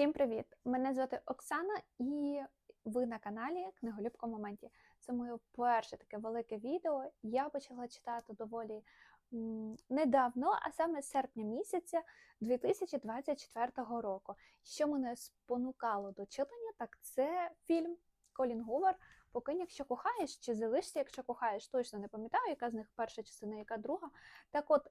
Всім привіт! Мене звати Оксана, і ви на каналі Книголюбко Моменті. Це моє перше таке велике відео. Я почала читати доволі недавно, а саме з серпня місяця 2024 року. Що мене спонукало до читання, так це фільм Колін Гувер Покинь, якщо кохаєш, чи залишся, якщо кохаєш, точно не пам'ятаю, яка з них перша частина, яка друга. Так от.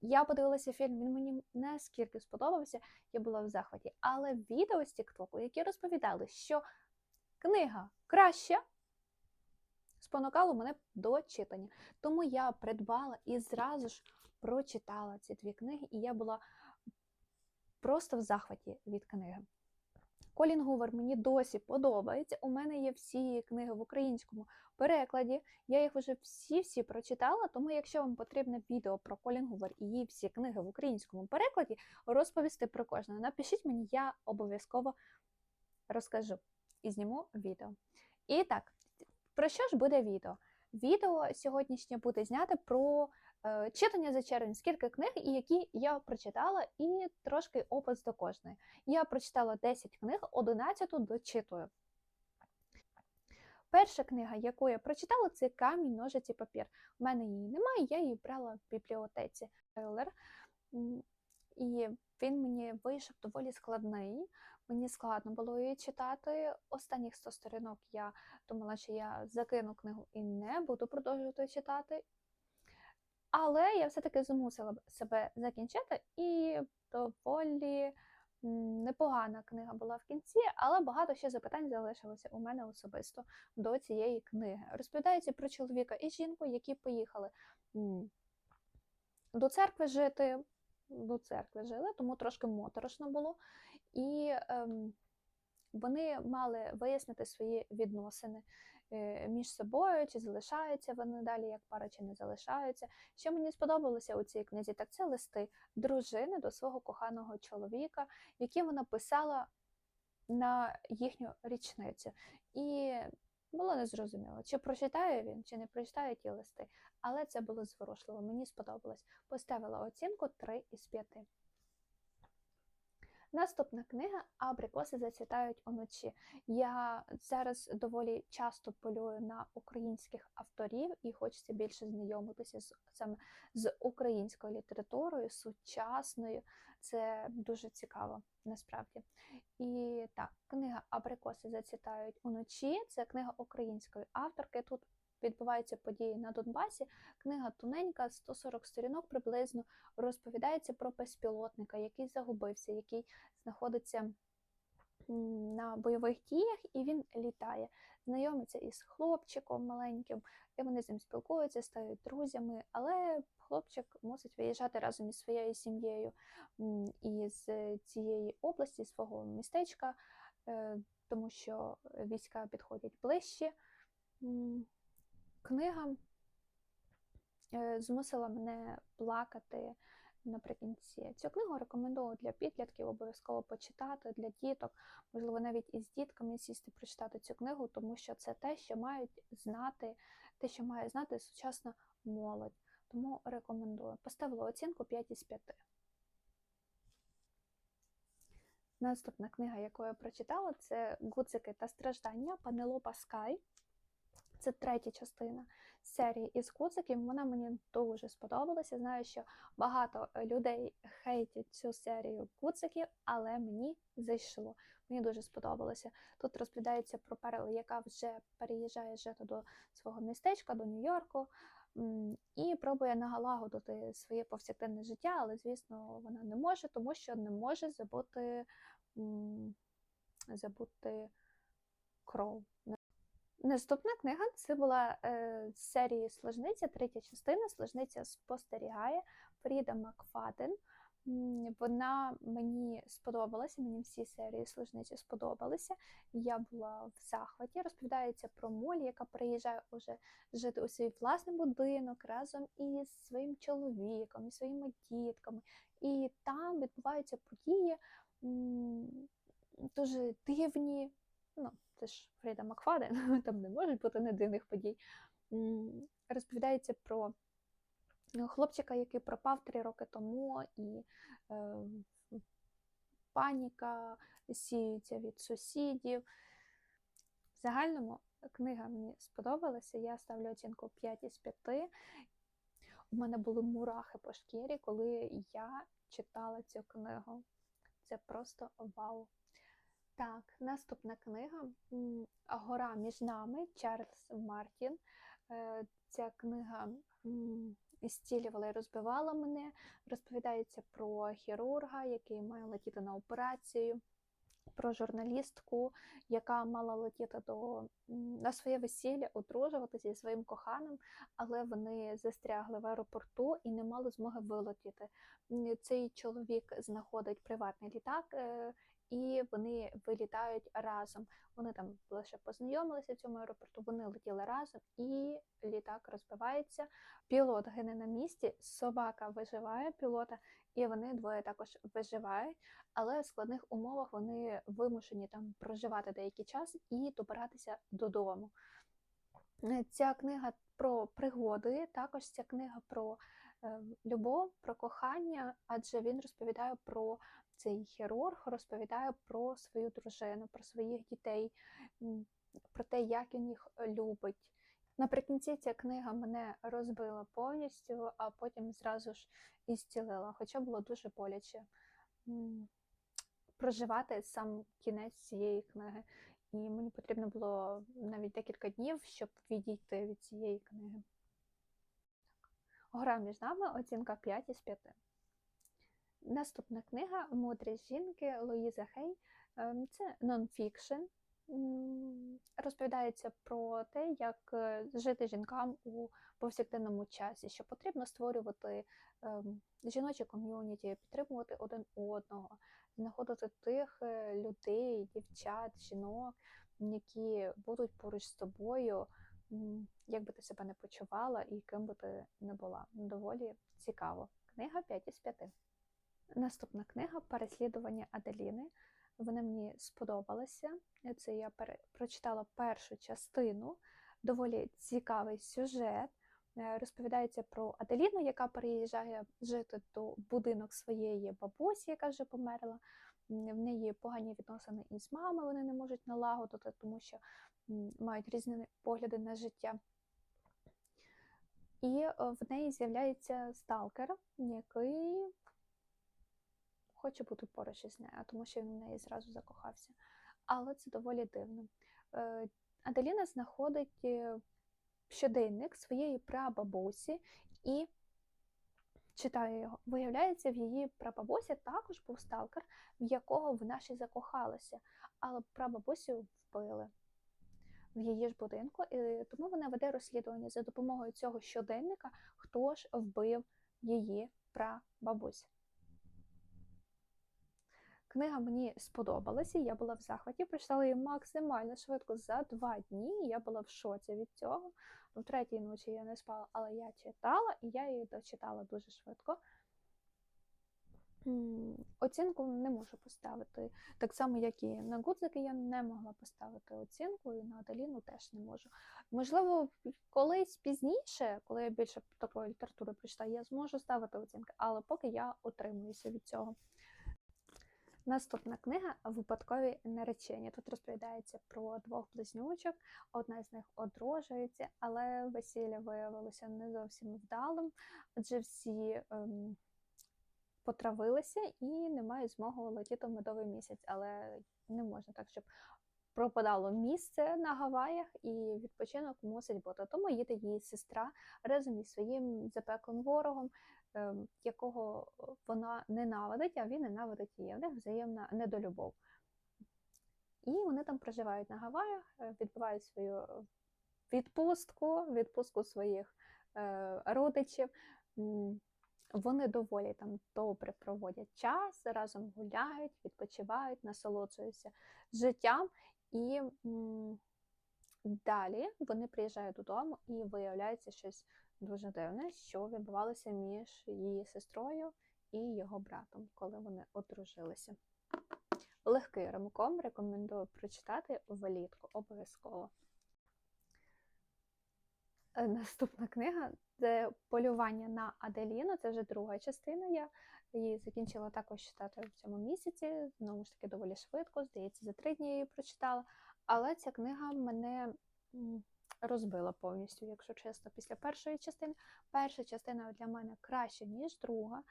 Я подивилася фільм, він мені наскільки сподобався, я була в захваті. Але відео з Тіктоку, які розповідали, що книга краща, спонукало мене до читання. Тому я придбала і зразу ж прочитала ці дві книги, і я була просто в захваті від книги. Колін Гувер мені досі подобається. У мене є всі книги в українському перекладі. Я їх вже всі-всі прочитала. Тому, якщо вам потрібне відео про Колін Гувер і її всі книги в українському перекладі, розповісти про кожну, напишіть мені, я обов'язково розкажу і зніму відео. І так, про що ж буде відео? Відео сьогоднішнє буде знято про читання за червень, скільки книг, які я прочитала, і трошки опис до кожної. Я прочитала 10 книг, 11 дочитую. Перша книга, яку я прочитала, це камінь, ножиці, папір. У мене її немає, я її брала в бібліотеці. Трейлер. І він мені вийшов доволі складний. Мені складно було її читати. Останніх 100 сторінок я думала, що я закину книгу і не буду продовжувати читати. Але я все-таки змусила себе закінчити, і доволі непогана книга була в кінці, але багато ще запитань залишилося у мене особисто до цієї книги. Розповідається про чоловіка і жінку, які поїхали до церкви жити. До церкви жили, тому трошки моторошно було. І ем, вони мали вияснити свої відносини між собою, чи залишаються вони далі як пара, чи не залишаються. Що мені сподобалося у цій книзі, так це листи дружини до свого коханого чоловіка, які вона писала на їхню річницю. І було незрозуміло, чи прочитає він, чи не прочитає ті листи. Але це було зворушливо, мені сподобалось. Поставила оцінку 3 із 5. Наступна книга Абрикоси зацвітають уночі. Я зараз доволі часто полюю на українських авторів і хочеться більше знайомитися з саме з українською літературою, сучасною. Це дуже цікаво насправді. І так, книга Абрикоси зацвітають уночі. Це книга української авторки. Тут відбуваються події на Донбасі. Книга тоненька, 140 сторінок приблизно розповідається про безпілотника, який загубився, який знаходиться на бойових діях, і він літає, знайомиться із хлопчиком маленьким, і вони з ним спілкуються, стають друзями, але хлопчик мусить виїжджати разом із своєю сім'єю із цієї області, свого містечка, е, тому що війська підходять ближче. Книга е, змусила мене плакати наприкінці. Цю книгу рекомендую для підлітків, обов'язково почитати, для діток, можливо, навіть із дітками сісти прочитати цю книгу, тому що це те, що мають знати, те, що має знати сучасна молодь. Тому рекомендую. Поставила оцінку 5 із 5. Наступна книга, яку я прочитала, це Гуцики та страждання Панелопа Скай. Це третя частина серії із куциків. Вона мені дуже сподобалася. Знаю, що багато людей хейтять цю серію куциків, але мені зайшло. Мені дуже сподобалося. Тут розповідається про Перл, яка вже переїжджає жити до свого містечка, до Нью-Йорку, і пробує нагалагодити своє повсякденне життя, але, звісно, вона не може, тому що не може забути, забути кров. Наступна книга це була е, з серії Сложниця, третя частина. Сложниця спостерігає Фріда Макфаден. Вона мені сподобалася, мені всі серії Сложниці сподобалися. Я була в захваті. Розповідається про Молі, яка приїжджає уже жити у свій власний будинок разом із своїм чоловіком, і своїми дітками. І там відбуваються події дуже дивні. Ну, це ж Фріда Макфаден, там не можуть бути не дивних подій. Розповідається про ну, хлопчика, який пропав три роки тому, і е, паніка сіються від сусідів. В загальному книга мені сподобалася. Я ставлю оцінку 5 із 5. У мене були мурахи по шкірі, коли я читала цю книгу. Це просто вау. Так, наступна книга Гора між нами Чарльз Мартін. Е, Ця книга зцілювала і розбивала мене. Розповідається про хірурга, який має летіти на операцію, про журналістку, яка мала летіти до, на своє весілля, одружуватися зі своїм коханим, але вони застрягли в аеропорту і не мали змоги вилетіти. Цей чоловік знаходить приватний літак. І вони вилітають разом. Вони там лише познайомилися в цьому аеропорту, вони летіли разом, і літак розбивається. Пілот гине на місці, собака виживає пілота, і вони двоє також виживають. Але в складних умовах вони вимушені там проживати деякий час і добиратися додому. Ця книга про пригоди, також ця книга про е, любов, про кохання, адже він розповідає про цей хірург розповідає про свою дружину, про своїх дітей, про те, як він їх любить. Наприкінці ця книга мене розбила повністю, а потім зразу ж і зцілила, хоча було дуже боляче проживати сам кінець цієї книги. І мені потрібно було навіть декілька днів, щоб відійти від цієї книги. Гра між нами оцінка 5 із 5. Наступна книга Мудрість жінки Луїза Хей. Ем, Це нонфікшн. Розповідається про те, як е, жити жінкам у повсякденному часі, що потрібно створювати ем, жіночі ком'юніті, підтримувати один одного, знаходити тих е, людей, дівчат, жінок, які будуть поруч з тобою, як би ти себе не почувала і ким би ти не була. Доволі цікаво. Книга 5 із 5. Наступна книга Переслідування Аделіни. Вона мені сподобалася. Це я прочитала першу частину, доволі цікавий сюжет. Е, Розповідається про Аделіну, яка переїжджає жити до будинок своєї бабусі, яка вже померла. В неї погані відносини із мамою, вони не можуть налагодити, тому що мають різні погляди на життя. І е, в неї з'являється сталкер, який хоче бути поруч із нею, тому що він в неї зразу закохався. Але це доволі дивно. Е, Аделіна знаходить е, щоденник своєї прабабусі і читає його. Виявляється, в її прабабусі також був сталкер, в якого вона ще закохалася, але прабабусю вбили в її ж будинку, і тому вона веде розслідування за допомогою цього щоденника, хто ж вбив її прабабусю. Книга мені сподобалася, я була в захваті, прочитала її максимально швидко за два дні. Я була в шоці від цього. В третій ночі я не спала, але я читала і я її дочитала дуже швидко. Оцінку не можу поставити. Так само, як і на гудзики я не могла поставити оцінку, і на Аделіну теж не можу. Можливо, колись пізніше, коли я більше такої літератури прочитаю, я зможу ставити оцінки, але поки я утримуюся від цього. Наступна книга Випадкові наречення. Тут розповідається про двох близнючок. Одна з них одружується, але весілля виявилося не зовсім вдалим, адже всі ем, потравилися і не мають змоги летіти в медовий місяць. Але не можна так, щоб пропадало місце на Гаваях, і відпочинок мусить бути. Тому їде її сестра разом із своїм запеклим ворогом якого вона ненавидить, а він ненавидить її. У них взаємна недолюбов. І вони там проживають на Гаваях, е, відбувають свою відпустку, відпустку своїх е, родичів. Вони доволі там добре проводять час, разом гуляють, відпочивають, насолоджуються життям. І далі вони приїжджають додому і виявляється щось дуже дивне, що відбувалося між її сестрою і його братом, коли вони одружилися. Легкий ромком рекомендую прочитати влітку обов'язково. Е, Наступна книга це полювання на Аделіну. Це вже друга частина. Я Її закінчила також читати в цьому місяці, знову ж таки, доволі швидко, здається, за три дні її прочитала. Але ця книга мене розбила повністю, якщо чесно, після першої частини. Перша частина для мене краще, ніж друга.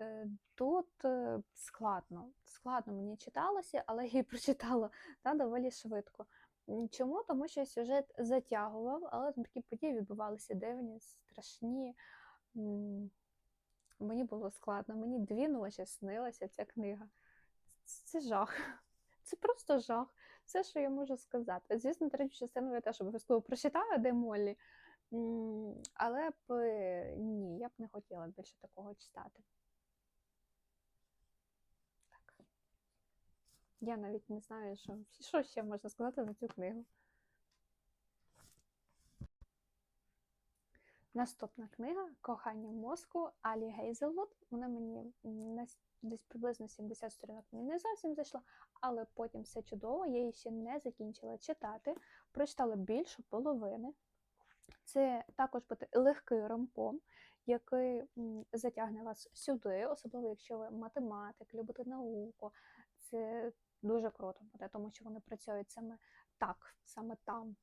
Е, Тут е, складно, складно мені читалося, але я її прочитала та, доволі швидко. Чому? Тому що сюжет затягував, але там такі події відбувалися дивні, страшні. Мені було складно, мені дві ночі снилася ця книга. Це жах. Це просто жах. Все, що я можу сказати. Звісно, третю частину я теж обов'язково прочитаю, де Моллі. Але б ні, я б не хотіла більше такого читати. Так. Я навіть не знаю, що, що ще можна сказати за цю книгу. Наступна книга Кохання мозку Алі Гейзелвуд. Вона мені десь приблизно 70 сторінок мені не зовсім зайшла, але потім все чудово. Я її ще не закінчила читати. Прочитала більше половини. Це також буде легкий ромпом, який затягне вас сюди, особливо якщо ви математик, любите науку. Це дуже круто буде, тому що вони працюють саме так, саме там.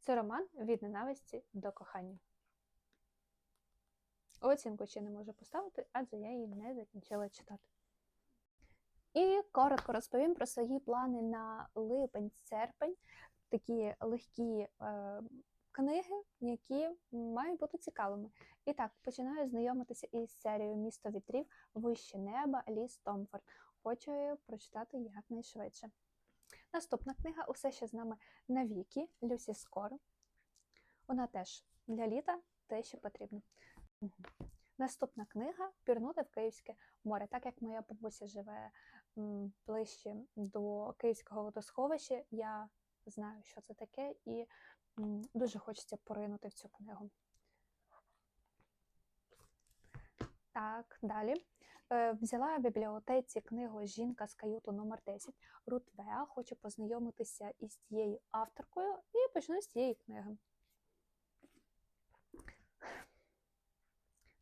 Це роман від ненависті до кохання. Оцінку ще не можу поставити, адже я її не закінчила читати. І коротко розповім про свої плани на липень-серпень, такі легкі е, книги, які мають бути цікавими. І так, починаю знайомитися із серією Місто вітрів, Вище неба, Ліс Томфорд. Хочу прочитати якнайшвидше. Наступна книга Усе ще з нами навіки Люсі Скоро. Вона теж для літа те, що потрібно. Наступна книга Пірнути в Київське море. Так як моя бабуся живе ближче до Київського водосховища, я знаю, що це таке, і дуже хочеться поринути в цю книгу. Так, далі. Е, Взяла в бібліотеці книгу Жінка з каюту номер 10 Рут Веа. Хочу познайомитися із тією авторкою і почну з цієї книги.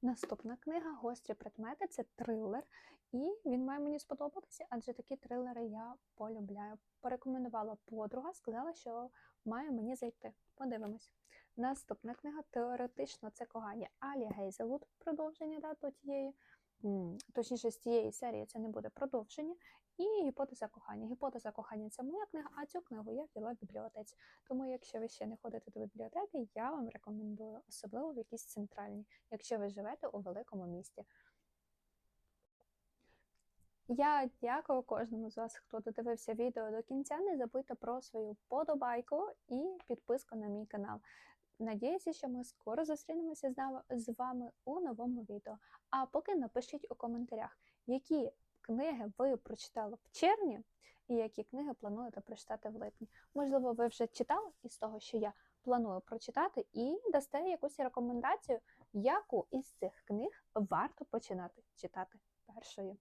Наступна книга Гострі предмети це трилер, і він має мені сподобатися, адже такі трилери я полюбляю. Порекомендувала подруга, сказала, що має мені зайти. Подивимось. Наступна книга теоретично це кохання Алі Гейзелвуд, продовження да, тієї. Точніше, з цієї серії це не буде продовження. І гіпотеза кохання. Гіпотеза кохання це моя книга, а цю книгу я взяла в бібліотеці. Тому, якщо ви ще не ходите до бібліотеки, я вам рекомендую, особливо в якійсь центральній, якщо ви живете у великому місті. Я дякую кожному з вас, хто додивився відео до кінця. Не забудьте про свою подобайку і підписку на мій канал. Надіюся, що ми скоро зустрінемося з вами у новому відео. А поки напишіть у коментарях, які книги ви прочитали в червні і які книги плануєте прочитати в липні. Можливо, ви вже читали із того, що я планую прочитати, і дасте якусь рекомендацію, яку із цих книг варто починати читати першою.